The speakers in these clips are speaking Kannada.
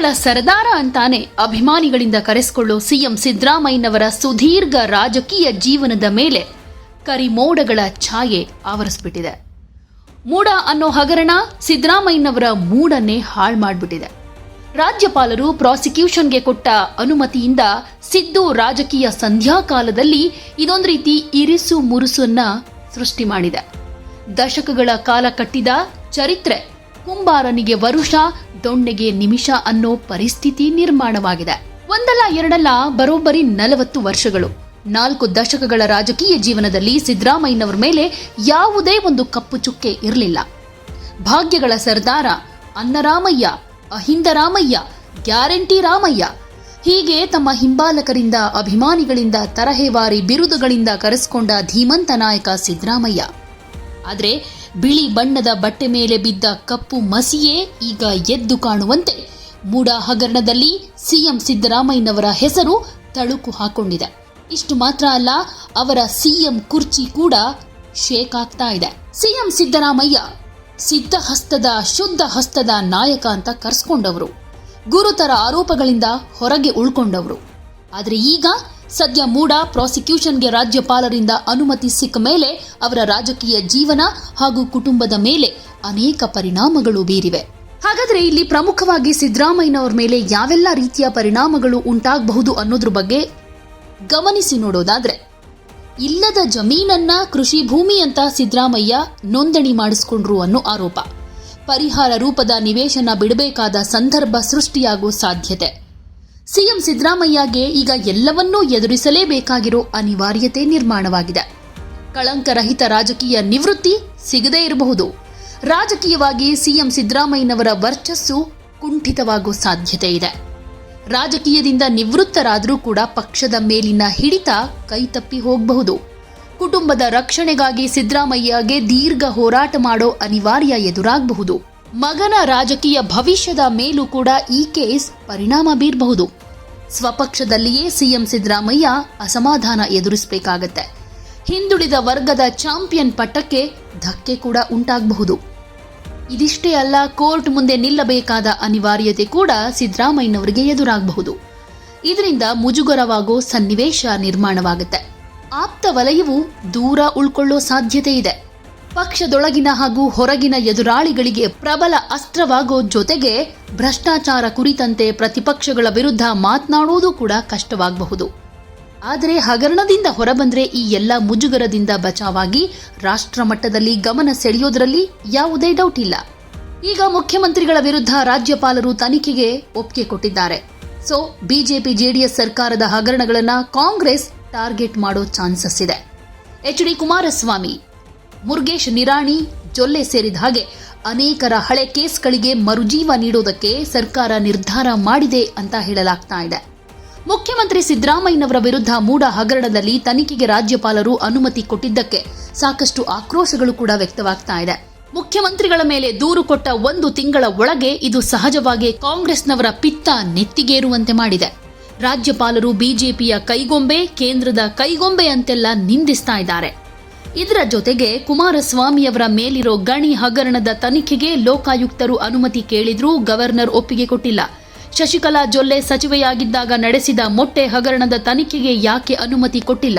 ಭಾಗ್ಯಗಳ ಸರದಾರ ಅಂತಾನೆ ಅಭಿಮಾನಿಗಳಿಂದ ಕರೆಸಿಕೊಳ್ಳೋ ಸಿಎಂ ಸಿದ್ದರಾಮಯ್ಯನವರ ಸುದೀರ್ಘ ರಾಜಕೀಯ ಜೀವನದ ಮೇಲೆ ಕರಿಮೋಡಗಳ ಛಾಯೆ ಆವರಿಸ್ಬಿಟ್ಟಿದೆ. ಮೂಡ ಅನ್ನೋ ಹಗರಣ ಸಿದ್ದರಾಮಯ್ಯನವರ ಮೂಡನ್ನೇ ಹಾಳು ಮಾಡಿಬಿಟ್ಟಿದೆ. ರಾಜ್ಯಪಾಲರು ಪ್ರಾಸಿಕ್ಯೂಷನ್ಗೆ ಕೊಟ್ಟ ಅನುಮತಿಯಿಂದ ಸಿದ್ದು ರಾಜಕೀಯ ಸಂಧ್ಯಾಕಾಲದಲ್ಲಿ ಇದೊಂದು ರೀತಿ ಇರಿಸು ಮುರುಸನ್ನ ಸೃಷ್ಟಿ ಮಾಡಿದೆ. ದಶಕಗಳ ಕಾಲ ಕಟ್ಟಿದ ಚರಿತ್ರೆ ಕುಂಬಾರನಿಗೆ ವರುಷ, ದೊಣ್ಣೆಗೆ ನಿಮಿಷ ಅನ್ನೋ ಪರಿಸ್ಥಿತಿ ನಿರ್ಮಾಣವಾಗಿದೆ. ಒಂದಲ್ಲ ಎರಡಲ್ಲ ಬರೋಬ್ಬರಿ ನಲವತ್ತು ವರ್ಷಗಳು. ನಾಲ್ಕು ದಶಕಗಳ ರಾಜಕೀಯ ಜೀವನದಲ್ಲಿ ಸಿದ್ದರಾಮಯ್ಯನವರ ಮೇಲೆ ಯಾವುದೇ ಒಂದು ಕಪ್ಪು ಚುಕ್ಕೆ ಇರಲಿಲ್ಲ. ಭಾಗ್ಯಗಳ ಸರ್ದಾರ ಅನ್ನರಾಮಯ್ಯ ಅಹಿಂದ ರಾಮಯ್ಯ ಗ್ಯಾರಂಟಿ ರಾಮಯ್ಯ. ಹೀಗೆ ತಮ್ಮ ಹಿಂಬಾಲಕರಿಂದ, ಅಭಿಮಾನಿಗಳಿಂದ, ತರಹೇವಾರಿ ಬಿರುದುಗಳಿಂದ ಕರೆಸಿಕೊಂಡ ಧೀಮಂತ ನಾಯಕ ಸಿದ್ದರಾಮಯ್ಯ. ಆದರೆ ಬಿಳಿ ಬಣ್ಣದ ಬಟ್ಟೆ ಮೇಲೆ ಬಿದ್ದ ಕಪ್ಪು ಮಸಿಯೇ ಈಗ ಎದ್ದು ಕಾಣುವಂತೆ. ಮೂಡ ಹಗರಣದಲ್ಲಿ ಸಿಎಂ ಸಿದ್ದರಾಮಯ್ಯನವರ ಹೆಸರು ತಳುಕು ಹಾಕೊಂಡಿದೆ. ಇಷ್ಟು ಮಾತ್ರ ಅಲ್ಲ, ಅವರ ಸಿಎಂ ಕುರ್ಚಿ ಕೂಡ ಶೇಕ್ ಆಗ್ತಾ ಇದೆ. ಸಿಎಂ ಸಿದ್ದರಾಮಯ್ಯ ಸಿದ್ಧಹಸ್ತದ ಶುದ್ಧ ಹಸ್ತದ ನಾಯಕ ಅಂತ ಕರ್ಸ್ಕೊಂಡವರು. ಗುರುತರ ಆರೋಪಗಳಿಂದ ಹೊರಗೆ ಉಳ್ಕೊಂಡವರು. ಆದರೆ ಈಗ ಸದ್ಯ ಮೂಡ ಪ್ರಾಸಿಕ್ಯೂಷನ್ಗೆ ರಾಜ್ಯಪಾಲರಿಂದ ಅನುಮತಿ ಸಿಕ್ಕ ಮೇಲೆ ಅವರ ರಾಜಕೀಯ ಜೀವನ ಹಾಗೂ ಕುಟುಂಬದ ಮೇಲೆ ಅನೇಕ ಪರಿಣಾಮಗಳು ಬೀರಿವೆ. ಹಾಗಾದ್ರೆ ಇಲ್ಲಿ ಪ್ರಮುಖವಾಗಿ ಸಿದ್ದರಾಮಯ್ಯನವರ ಮೇಲೆ ಯಾವೆಲ್ಲ ರೀತಿಯ ಪರಿಣಾಮಗಳು ಉಂಟಾಗಬಹುದು ಅನ್ನೋದ್ರ ಬಗ್ಗೆ ಗಮನಿಸಿ ನೋಡೋದಾದ್ರೆ, ಇಲ್ಲದ ಜಮೀನನ್ನ ಕೃಷಿ ಭೂಮಿ ಅಂತ ಸಿದ್ದರಾಮಯ್ಯ ನೋಂದಣಿ ಮಾಡಿಸ್ಕೊಂಡ್ರು ಅನ್ನೋ ಆರೋಪ. ಪರಿಹಾರ ರೂಪದ ನಿವೇಶನ ಬಿಡಬೇಕಾದ ಸಂದರ್ಭ ಸೃಷ್ಟಿಯಾಗೋ ಸಾಧ್ಯತೆ. ಸಿಎಂ ಸಿದ್ದರಾಮಯ್ಯಗೆ ಈಗ ಎಲ್ಲವನ್ನೂ ಎದುರಿಸಲೇಬೇಕಾಗಿರೋ ಅನಿವಾರ್ಯತೆ ನಿರ್ಮಾಣವಾಗಿದೆ. ಕಳಂಕರಹಿತ ರಾಜಕೀಯ ನಿವೃತ್ತಿ ಸಿಗದೇ ಇರಬಹುದು. ರಾಜಕೀಯವಾಗಿ ಸಿಎಂ ಸಿದ್ದರಾಮಯ್ಯನವರ ವರ್ಚಸ್ಸು ಕುಂಠಿತವಾಗೋ ಸಾಧ್ಯತೆ ಇದೆ. ರಾಜಕೀಯದಿಂದ ನಿವೃತ್ತರಾದರೂ ಕೂಡ ಪಕ್ಷದ ಮೇಲಿನ ಹಿಡಿತ ಕೈತಪ್ಪಿ ಹೋಗಬಹುದು. ಕುಟುಂಬದ ರಕ್ಷಣೆಗಾಗಿ ಸಿದ್ದರಾಮಯ್ಯಗೆ ದೀರ್ಘ ಹೋರಾಟ ಮಾಡೋ ಅನಿವಾರ್ಯ ಎದುರಾಗಬಹುದು. ಮಗನ ರಾಜಕೀಯ ಭವಿಷ್ಯದ ಮೇಲೂ ಕೂಡ ಈ ಕೇಸ್ ಪರಿಣಾಮ ಬೀರಬಹುದು. ಸ್ವಪಕ್ಷದಲ್ಲಿಯೇ ಸಿಎಂ ಸಿದ್ದರಾಮಯ್ಯ ಅಸಮಾಧಾನ ಎದುರಿಸಬೇಕಾಗತ್ತೆ. ಹಿಂದುಳಿದ ವರ್ಗದ ಚಾಂಪಿಯನ್ ಪಟ್ಟಕ್ಕೆ ಧಕ್ಕೆ ಕೂಡ ಉಂಟಾಗಬಹುದು. ಇದಿಷ್ಟೇ ಅಲ್ಲ, ಕೋರ್ಟ್ ಮುಂದೆ ನಿಲ್ಲಬೇಕಾದ ಅನಿವಾರ್ಯತೆ ಕೂಡ ಸಿದ್ದರಾಮಯ್ಯನವರಿಗೆ ಎದುರಾಗಬಹುದು. ಇದರಿಂದ ಮುಜುಗರವಾಗೋ ಸನ್ನಿವೇಶ ನಿರ್ಮಾಣವಾಗುತ್ತೆ. ಆಪ್ತ ವಲಯವು ದೂರ ಉಳ್ಕೊಳ್ಳೋ ಸಾಧ್ಯತೆ ಇದೆ. ಪಕ್ಷದೊಳಗಿನ ಹಾಗೂ ಹೊರಗಿನ ಎದುರಾಳಿಗಳಿಗೆ ಪ್ರಬಲ ಅಸ್ತ್ರವಾಗೋ ಜೊತೆಗೆ ಭ್ರಷ್ಟಾಚಾರ ಕುರಿತಂತೆ ಪ್ರತಿಪಕ್ಷಗಳ ವಿರುದ್ಧ ಮಾತನಾಡುವುದು ಕೂಡ ಕಷ್ಟವಾಗಬಹುದು. ಆದರೆ ಹಗರಣದಿಂದ ಹೊರಬಂದ್ರೆ ಈ ಎಲ್ಲ ಮುಜುಗರದಿಂದ ಬಚಾವಾಗಿ ರಾಷ್ಟ್ರ ಮಟ್ಟದಲ್ಲಿ ಗಮನ ಸೆಳೆಯೋದ್ರಲ್ಲಿ ಯಾವುದೇ ಡೌಟ್ ಇಲ್ಲ. ಈಗ ಮುಖ್ಯಮಂತ್ರಿಗಳ ವಿರುದ್ಧ ರಾಜ್ಯಪಾಲರು ತನಿಖೆಗೆ ಒಪ್ಪಿಗೆ ಕೊಟ್ಟಿದ್ದಾರೆ. ಸೊ ಬಿಜೆಪಿ ಜೆಡಿಎಸ್ ಸರ್ಕಾರದ ಹಗರಣಗಳನ್ನು ಕಾಂಗ್ರೆಸ್ ಟಾರ್ಗೆಟ್ ಮಾಡೋ ಚಾನ್ಸಸ್ ಇದೆ. ಎಚ್ ಡಿ ಕುಮಾರಸ್ವಾಮಿ ಮುರುಗೇಶ್, ನಿರಾಣಿ, ಜೊಲ್ಲೆ ಸೇರಿದ ಹಾಗೆ ಅನೇಕರ ಹಳೆ ಕೇಸ್ಗಳಿಗೆ ಮರುಜೀವ ನೀಡೋದಕ್ಕೆ ಸರ್ಕಾರ ನಿರ್ಧಾರ ಮಾಡಿದೆ ಅಂತ ಹೇಳಲಾಗ್ತಾ ಇದೆ. ಮುಖ್ಯಮಂತ್ರಿ ಸಿದ್ದರಾಮಯ್ಯನವರ ವಿರುದ್ಧ ಮೂಡ ಹಗರಣದಲ್ಲಿ ತನಿಖೆಗೆ ರಾಜ್ಯಪಾಲರು ಅನುಮತಿ ಕೊಟ್ಟಿದ್ದಕ್ಕೆ ಸಾಕಷ್ಟು ಆಕ್ರೋಶಗಳು ಕೂಡ ವ್ಯಕ್ತವಾಗ್ತಾ ಇದೆ. ಮುಖ್ಯಮಂತ್ರಿಗಳ ಮೇಲೆ ದೂರು ಕೊಟ್ಟ ಒಂದು ತಿಂಗಳ ಒಳಗೆ ಇದು ಸಹಜವಾಗಿ ಕಾಂಗ್ರೆಸ್ನವರ ಪಿತ್ತ ನೆತ್ತಿಗೇರುವಂತೆ ಮಾಡಿದೆ. ರಾಜ್ಯಪಾಲರು ಬಿಜೆಪಿಯ ಕೈಗೊಂಬೆ, ಕೇಂದ್ರದ ಕೈಗೊಂಬೆ ಅಂತೆಲ್ಲ ನಿಂದಿಸ್ತಾ ಇದ್ದಾರೆ. ಇದರ ಜೊತೆಗೆ ಕುಮಾರಸ್ವಾಮಿಯವರ ಮೇಲಿರೋ ಗಣಿ ಹಗರಣದ ತನಿಖೆಗೆ ಲೋಕಾಯುಕ್ತರು ಅನುಮತಿ ಕೇಳಿದ್ರೂ ಗವರ್ನರ್ ಒಪ್ಪಿಗೆ ಕೊಟ್ಟಿಲ್ಲ. ಶಶಿಕಲಾ ಜೊಲ್ಲೆ ಸಚಿವೆಯಾಗಿದ್ದಾಗ ನಡೆಸಿದ ಮೊಟ್ಟೆ ಹಗರಣದ ತನಿಖೆಗೆ ಯಾಕೆ ಅನುಮತಿ ಕೊಟ್ಟಿಲ್ಲ?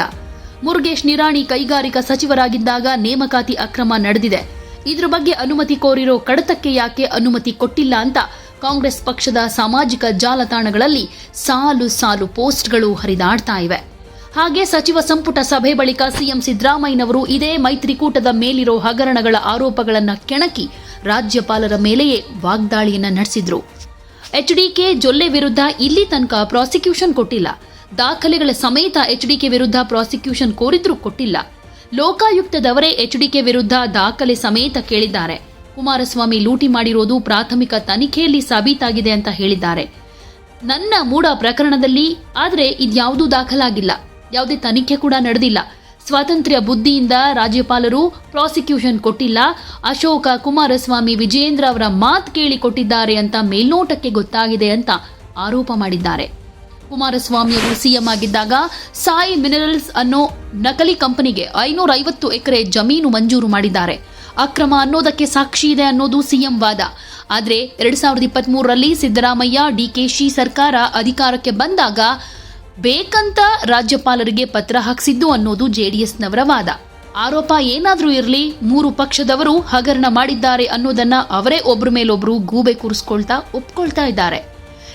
ಮುರುಗೇಶ್ ನಿರಾಣಿ ಕೈಗಾರಿಕಾ ಸಚಿವರಾಗಿದ್ದಾಗ ನೇಮಕಾತಿ ಅಕ್ರಮ ನಡೆದಿದೆ. ಇದ್ರ ಬಗ್ಗೆ ಅನುಮತಿ ಕೋರಿರೋ ಕಡತಕ್ಕೆ ಯಾಕೆ ಅನುಮತಿ ಕೊಟ್ಟಿಲ್ಲ ಅಂತ ಕಾಂಗ್ರೆಸ್ ಪಕ್ಷದ ಸಾಮಾಜಿಕ ಜಾಲತಾಣಗಳಲ್ಲಿ ಸಾಲು ಸಾಲು ಪೋಸ್ಟ್ಗಳು ಹರಿದಾಡ್ತಾ ಇವೆ. ಹಾಗೆ ಸಚಿವ ಸಂಪುಟ ಸಭೆ ಬಳಿಕ ಸಿಎಂ ಸಿದ್ದರಾಮಯ್ಯನವರು ಇದೇ ಮೈತ್ರಿಕೂಟದ ಮೇಲಿರೋ ಹಗರಣಗಳ ಆರೋಪಗಳನ್ನು ಕೆಣಕಿ ರಾಜ್ಯಪಾಲರ ಮೇಲೆಯೇ ವಾಗ್ದಾಳಿಯನ್ನು ನಡೆಸಿದ್ರು. ಎಚ್ಡಿಕೆ ಜೊಲ್ಲೆ ವಿರುದ್ಧ ಇಲ್ಲಿ ತನಕ ಪ್ರಾಸಿಕ್ಯೂಷನ್ ಕೊಟ್ಟಿಲ್ಲ. ದಾಖಲೆಗಳ ಸಮೇತ ಎಚ್ಡಿಕೆ ವಿರುದ್ಧ ಪ್ರಾಸಿಕ್ಯೂಷನ್ ಕೋರಿದ್ರೂ ಕೊಟ್ಟಿಲ್ಲ. ಲೋಕಾಯುಕ್ತದವರೇ ಎಚ್ಡಿಕೆ ವಿರುದ್ಧ ದಾಖಲೆ ಸಮೇತ ಕೇಳಿದ್ದಾರೆ. ಕುಮಾರಸ್ವಾಮಿ ಲೂಟಿ ಮಾಡಿರೋದು ಪ್ರಾಥಮಿಕ ತನಿಖೆಯಲ್ಲಿ ಸಾಬೀತಾಗಿದೆ ಅಂತ ಹೇಳಿದ್ದಾರೆ. ನನ್ನ ಮೂಡ ಪ್ರಕರಣದಲ್ಲಿ ಆದರೆ ಇದ್ಯಾವುದೂ ದಾಖಲಾಗಿಲ್ಲ. ಯಾವುದೇ ತನಿಖೆ ಕೂಡ ನಡೆದಿಲ್ಲ. ಸ್ವಾತಂತ್ರ್ಯ ಬುದ್ಧಿಯಿಂದ ರಾಜ್ಯಪಾಲರು ಪ್ರಾಸಿಕ್ಯೂಷನ್ ಕೊಟ್ಟಿಲ್ಲ. ಅಶೋಕ ಕುಮಾರಸ್ವಾಮಿ ವಿಜೇಂದ್ರ ಅವರ ಮಾತು ಕೇಳಿ ಕೊಟ್ಟಿದ್ದಾರೆ ಅಂತ ಮೇಲ್ನೋಟಕ್ಕೆ ಗೊತ್ತಾಗಿದೆ ಅಂತ ಆರೋಪ ಮಾಡಿದ್ದಾರೆ. ಕುಮಾರಸ್ವಾಮಿ ಅವರು ಸಿಎಂ ಆಗಿದ್ದಾಗ ಸಾಯಿ ಮಿನರಲ್ಸ್ ಅನ್ನೋ ನಕಲಿ ಕಂಪನಿಗೆ ಐನೂರ ಐವತ್ತು ಎಕರೆ ಜಮೀನು ಮಂಜೂರು ಮಾಡಿದ್ದಾರೆ. ಅಕ್ರಮ ಅನ್ನೋದಕ್ಕೆ ಸಾಕ್ಷಿ ಇದೆ ಅನ್ನೋದು ಸಿಎಂ ವಾದ. ಆದರೆ ಎರಡ್ ಸಾವಿರದ ಇಪ್ಪತ್ತ್ ಸಿದ್ದರಾಮಯ್ಯ ಡಿಕೆಶಿ ಸರ್ಕಾರ ಅಧಿಕಾರಕ್ಕೆ ಬಂದಾಗ ಬೇಕಂತ ರಾಜ್ಯಪಾಲರಿಗೆ ಪತ್ರ ಹಾಕಿಸಿದ್ದು ಅನ್ನೋದು ಜೆಡಿಎಸ್ನವರ ವಾದ. ಆರೋಪ ಏನಾದರೂ ಇರಲಿ, ಮೂರು ಪಕ್ಷದವರು ಹಗರಣ ಮಾಡಿದ್ದಾರೆ ಅನ್ನೋದನ್ನ ಅವರೇ ಒಬ್ರ ಮೇಲೊಬ್ರು ಗೂಬೆ ಕೂರಿಸ್ಕೊಳ್ತಾ ಒಪ್ಕೊಳ್ತಾ ಇದ್ದಾರೆ.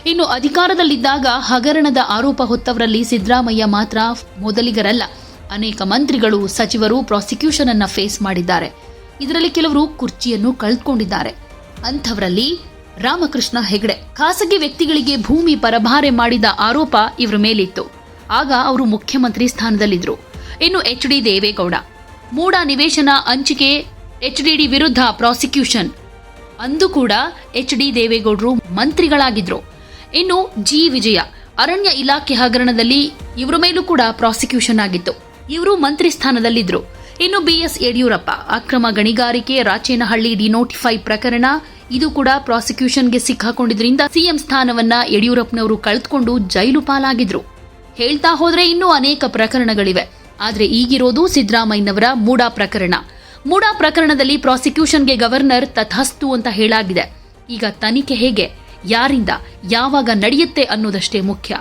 ಇನ್ನು ಅಧಿಕಾರದಲ್ಲಿದ್ದಾಗ ಹಗರಣದ ಆರೋಪ ಹೊತ್ತವರಲ್ಲಿ ಸಿದ್ದರಾಮಯ್ಯ ಮಾತ್ರ ಮೊದಲಿಗರಲ್ಲ. ಅನೇಕ ಮಂತ್ರಿಗಳು, ಸಚಿವರು ಪ್ರಾಸಿಕ್ಯೂಷನ್ ಅನ್ನ ಫೇಸ್ ಮಾಡಿದ್ದಾರೆ. ಇದರಲ್ಲಿ ಕೆಲವರು ಕುರ್ಚಿಯನ್ನು ಕಳೆದುಕೊಂಡಿದ್ದಾರೆ ಅಂಥವರಲ್ಲಿ ರಾಮಕೃಷ್ಣ ಹೆಗಡೆ. ಖಾಸಗಿ ವ್ಯಕ್ತಿಗಳಿಗೆ ಭೂಮಿ ಪರಭಾರೆ ಮಾಡಿದ ಆರೋಪ ಇವರ ಮೇಲಿತ್ತು. ಆಗ ಅವರು ಮುಖ್ಯಮಂತ್ರಿ ಸ್ಥಾನದಲ್ಲಿದ್ದರು ಇನ್ನು ಎಚ್ ಡಿ ದೇವೇಗೌಡ. ಮೂಡ ನಿವೇಶನ ಹಂಚಿಕೆ, ಎಚ್ ಡಿ ವಿರುದ್ಧ ಪ್ರಾಸಿಕ್ಯೂಷನ್. ಅಂದು ಕೂಡ ಎಚ್ ಡಿ ದೇವೇಗೌಡರು ಮಂತ್ರಿಗಳಾಗಿದ್ರು. ಇನ್ನು ಜಿ ವಿಜಯ, ಅರಣ್ಯ ಇಲಾಖೆ ಹಗರಣದಲ್ಲಿ ಇವರ ಮೇಲೂ ಕೂಡ ಪ್ರಾಸಿಕ್ಯೂಷನ್ ಆಗಿತ್ತು. ಇವರು ಮಂತ್ರಿ ಸ್ಥಾನದಲ್ಲಿದ್ದರು ಇನ್ನು ಬಿಎಸ್ ಯಡಿಯೂರಪ್ಪ, ಅಕ್ರಮ ಗಣಿಗಾರಿಕೆ, ರಾಚೇನಹಳ್ಳಿ ಡಿನೋಟಿಫೈ ಪ್ರಕರಣ ಇದು ಕೂಡ ಪ್ರಾಸಿಕ್ಯೂಷನ್ಗೆ ಸಿಕ್ಕಾಕೊಂಡಿದ್ರಿಂದ ಸಿಎಂ ಸ್ಥಾನವನ್ನ ಯಡಿಯೂರಪ್ಪನವರು ಕಳೆದುಕೊಂಡು ಜೈಲು ಪಾಲಾಗಿದ್ರು. ಹೇಳ್ತಾ ಹೋದ್ರೆ ಇನ್ನೂ ಅನೇಕ ಪ್ರಕರಣಗಳಿವೆ. ಆದ್ರೆ ಈಗಿರೋದು ಸಿದ್ದರಾಮಯ್ಯನವರ ಮೂಡಾ ಪ್ರಕರಣ. ಮೂಡಾ ಪ್ರಕರಣದಲ್ಲಿ ಪ್ರಾಸಿಕ್ಯೂಷನ್ಗೆ ಗವರ್ನರ್ ತಥಾಸ್ತು ಅಂತ ಹೇಳಾಗಿದೆ. ಈಗ ತನಿಖೆ ಹೇಗೆ? ಯಾರಿಂದ? ಯಾವಾಗ ನಡೆಯುತ್ತೆ ಅನ್ನೋದಷ್ಟೇ ಮುಖ್ಯ.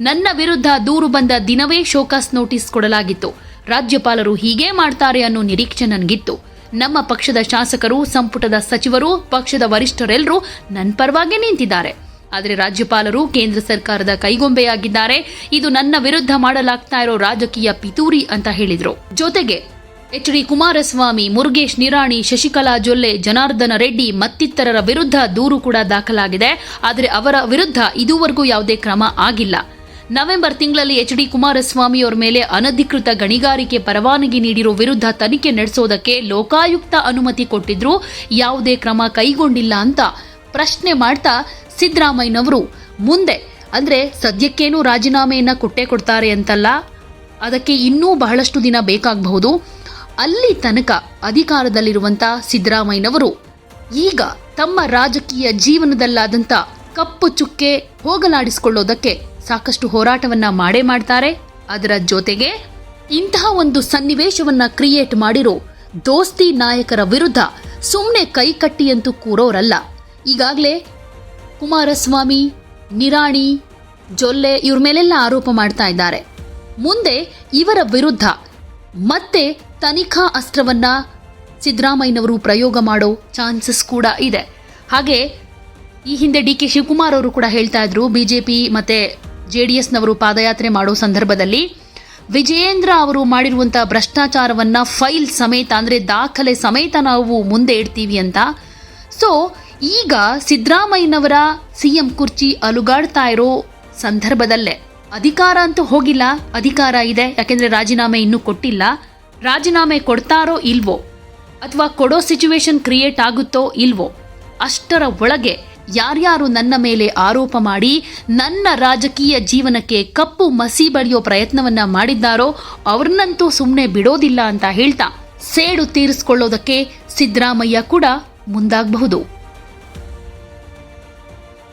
ನನ್ನ ವಿರುದ್ಧ ದೂರು ಬಂದ ದಿನವೇ ಶೋಕಾಸ್ ನೋಟಿಸ್ ಕೊಡಲಾಗಿತ್ತು. ರಾಜ್ಯಪಾಲರು ಹೀಗೇ ಮಾಡ್ತಾರೆ ಅನ್ನೋ ನಿರೀಕ್ಷೆ ನನಗಿತ್ತು. ನಮ್ಮ ಪಕ್ಷದ ಶಾಸಕರು, ಸಂಪುಟದ ಸಚಿವರು, ಪಕ್ಷದ ವರಿಷ್ಠರೆಲ್ಲರೂ ನನ್ನ ಪರವಾಗಿ ನಿಂತಿದ್ದಾರೆ. ಆದರೆ ರಾಜ್ಯಪಾಲರು ಕೇಂದ್ರ ಸರ್ಕಾರದ ಕೈಗೊಂಬೆಯಾಗಿದ್ದಾರೆ. ಇದು ನನ್ನ ವಿರುದ್ಧ ಮಾಡಲಾಗ್ತಾ ಇರೋ ರಾಜಕೀಯ ಪಿತೂರಿ ಅಂತ ಹೇಳಿದರು. ಜೊತೆಗೆ ಎಚ್ ಡಿ ಕುಮಾರಸ್ವಾಮಿ, ಮುರುಗೇಶ್ ನಿರಾಣಿ, ಶಶಿಕಲಾ ಜೊಲ್ಲೆ, ಜನಾರ್ದನ ರೆಡ್ಡಿ ಮತ್ತಿತರರ ವಿರುದ್ಧ ದೂರು ಕೂಡ ದಾಖಲಾಗಿದೆ. ಆದರೆ ಅವರ ವಿರುದ್ಧ ಇದುವರೆಗೂ ಯಾವುದೇ ಕ್ರಮ ಆಗಿಲ್ಲ. ನವೆಂಬರ್ ತಿಂಗಳಲ್ಲಿ ಎಚ್ ಡಿ ಕುಮಾರಸ್ವಾಮಿ ಅವರ ಮೇಲೆ ಅನಧಿಕೃತ ಗಣಿಗಾರಿಕೆ ಪರವಾನಗಿ ನೀಡಿರೋ ವಿರುದ್ಧ ತನಿಖೆ ನಡೆಸೋದಕ್ಕೆ ಲೋಕಾಯುಕ್ತ ಅನುಮತಿ ಕೊಟ್ಟಿದ್ರು, ಯಾವುದೇ ಕ್ರಮ ಕೈಗೊಂಡಿಲ್ಲ ಅಂತ ಪ್ರಶ್ನೆ ಮಾಡ್ತಾ ಸಿದ್ದರಾಮಯ್ಯನವರು ಮುಂದೆ. ಅಂದ್ರೆ ಸದ್ಯಕ್ಕೇನು ರಾಜೀನಾಮೆಯನ್ನ ಕೊಟ್ಟೇ ಕೊಡ್ತಾರೆ ಅಂತಲ್ಲ? ಅದಕ್ಕೆ ಇನ್ನೂ ಬಹಳಷ್ಟು ದಿನ ಬೇಕಾಗಬಹುದು. ಅಲ್ಲಿ ತನಕ ಅಧಿಕಾರದಲ್ಲಿರುವಂಥ ಸಿದ್ದರಾಮಯ್ಯನವರು ಈಗ ತಮ್ಮ ರಾಜಕೀಯ ಜೀವನದಲ್ಲಾದಂಥ ಕಪ್ಪು ಚುಕ್ಕೆ ಹೋಗಲಾಡಿಸಿಕೊಳ್ಳೋದಕ್ಕೆ ಸಾಕಷ್ಟು ಹೋರಾಟವನ್ನ ಮಾಡೇ ಮಾಡ್ತಾರೆ. ಅದರ ಜೊತೆಗೆ ಇಂತಹ ಒಂದು ಸನ್ನಿವೇಶವನ್ನ ಕ್ರಿಯೇಟ್ ಮಾಡಿರೋ ದೋಸ್ತಿ ನಾಯಕರ ವಿರುದ್ಧ ಸುಮ್ಮನೆ ಕೈಕಟ್ಟಿಯಂತೂ ಕೂರೋರಲ್ಲ. ಈಗಾಗಲೇ ಕುಮಾರಸ್ವಾಮಿ, ನಿರಾಣಿ, ಜೊಲ್ಲೆ ಇವ್ರ ಮೇಲೆಲ್ಲ ಆರೋಪ ಮಾಡ್ತಾ ಇದ್ದಾರೆ. ಮುಂದೆ ಇವರ ವಿರುದ್ಧ ಮತ್ತೆ ತನಿಖಾ ಅಸ್ತ್ರವನ್ನ ಸಿದ್ದರಾಮಯ್ಯನವರು ಪ್ರಯೋಗ ಮಾಡೋ ಚಾನ್ಸಸ್ ಕೂಡ ಇದೆ. ಹಾಗೆ ಈ ಹಿಂದೆ ಡಿ ಕೆ ಶಿವಕುಮಾರ್ ಅವರು ಕೂಡ ಹೇಳ್ತಾ ಇದ್ರು, ಬಿಜೆಪಿ ಮತ್ತೆ ಜೆ ಡಿ ಎಸ್ನವರು ಪಾದಯಾತ್ರೆ ಮಾಡೋ ಸಂದರ್ಭದಲ್ಲಿ ವಿಜಯೇಂದ್ರ ಅವರು ಮಾಡಿರುವಂಥ ಭ್ರಷ್ಟಾಚಾರವನ್ನ ಫೈಲ್ ಸಮೇತ, ಅಂದ್ರೆ ದಾಖಲೆ ಸಮೇತ ನಾವು ಮುಂದೆ ಇಡ್ತೀವಿ ಅಂತ. ಸೊ ಈಗ ಸಿದ್ದರಾಮಯ್ಯನವರ ಸಿಎಂ ಕುರ್ಚಿ ಅಲುಗಾಡ್ತಾ ಇರೋ ಸಂದರ್ಭದಲ್ಲೇ. ಅಧಿಕಾರ ಅಂತೂ ಹೋಗಿಲ್ಲ, ಅಧಿಕಾರ ಇದೆ, ಯಾಕೆಂದರೆ ರಾಜೀನಾಮೆ ಇನ್ನೂ ಕೊಟ್ಟಿಲ್ಲ. ರಾಜೀನಾಮೆ ಕೊಡ್ತಾರೋ ಇಲ್ವೋ? ಅಥವಾ ಕೊಡೋ ಸಿಚುವೇಶನ್ ಕ್ರಿಯೇಟ್ ಆಗುತ್ತೋ ಇಲ್ವೋ? ಅಷ್ಟರ ಒಳಗೆ ಯಾರ್ಯಾರು ನನ್ನ ಮೇಲೆ ಆರೋಪ ಮಾಡಿ ನನ್ನ ರಾಜಕೀಯ ಜೀವನಕ್ಕೆ ಕಪ್ಪು ಮಸಿ ಬಳಿಯೋ ಪ್ರಯತ್ನವನ್ನ ಮಾಡಿದ್ದಾರೋ ಅವ್ರನ್ನಂತೂ ಸುಮ್ಮನೆ ಬಿಡೋದಿಲ್ಲ ಅಂತ ಹೇಳ್ತಾ ಸೇಡು ತೀರಿಸ್ಕೊಳ್ಳೋದಕ್ಕೆ ಸಿದ್ದರಾಮಯ್ಯ ಕೂಡ ಮುಂದಾಗಬಹುದು.